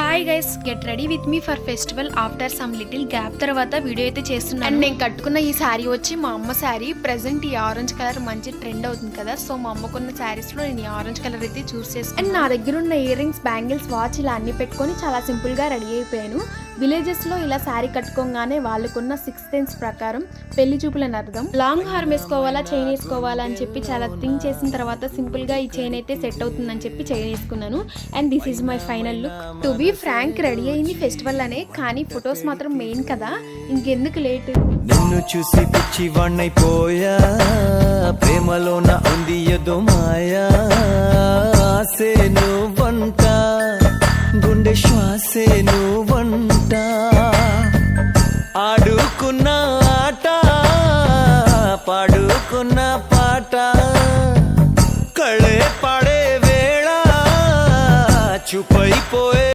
Hi guys get ready with me for festival after some little gap తర్వాత video అయితే చేస్తున్నాను. And నేను కట్టుకున్న ఈ శారీ వచ్చి మా అమ్మ శారీ ప్రెసెంట్ ఈ ఆరెంజ్ కలర్ మంచి ట్రెండ్ అవుతుంది కదా. సో మా అమ్మకున్న శారీస్లో నేను ఈ ఆరెంజ్ కలర్ అయితే చూస్ చేస్తాను అండ్ నా దగ్గర ఉన్న ఇయర్ రింగ్స్ బ్యాంగిల్స్ వాచ్ ఇలా అన్ని పెట్టుకొని చాలా సింపుల్గా రెడీ అయిపోయాను. విలేజెస్లో ఇలా శారీ కట్టుకోగానే వాళ్ళకున్న సిక్స్ సెన్స్ ప్రకారం పెళ్ళి చూపులని అర్థం. లాంగ్ హార్మ్ వేసుకోవాలా చైన్ వేసుకోవాలా అని చెప్పి చాలా థింక్ చేసిన తర్వాత సింపుల్గా ఈ చైన్ అయితే సెట్ అవుతుందని చెప్పి చైన్ వేసుకున్నాను. And this is my final look to be frank ready అయింది ఫెస్టివల్ అనే కానీ ఫొటోస్ మాత్రం మెయిన్ కదా. ఇంకెందుకు లేట్? నిన్ను చూసి పిచ్చి వాణ్ణైపోయా ప్రేమలోన ఉంది ఏదో మాయా ఆసే నువ్వంట గుండె శ్వాసే నువ్వంట. ఆడుకున్న ఆట పాడుకున్న పాట కళే పాడే వేళ చూపై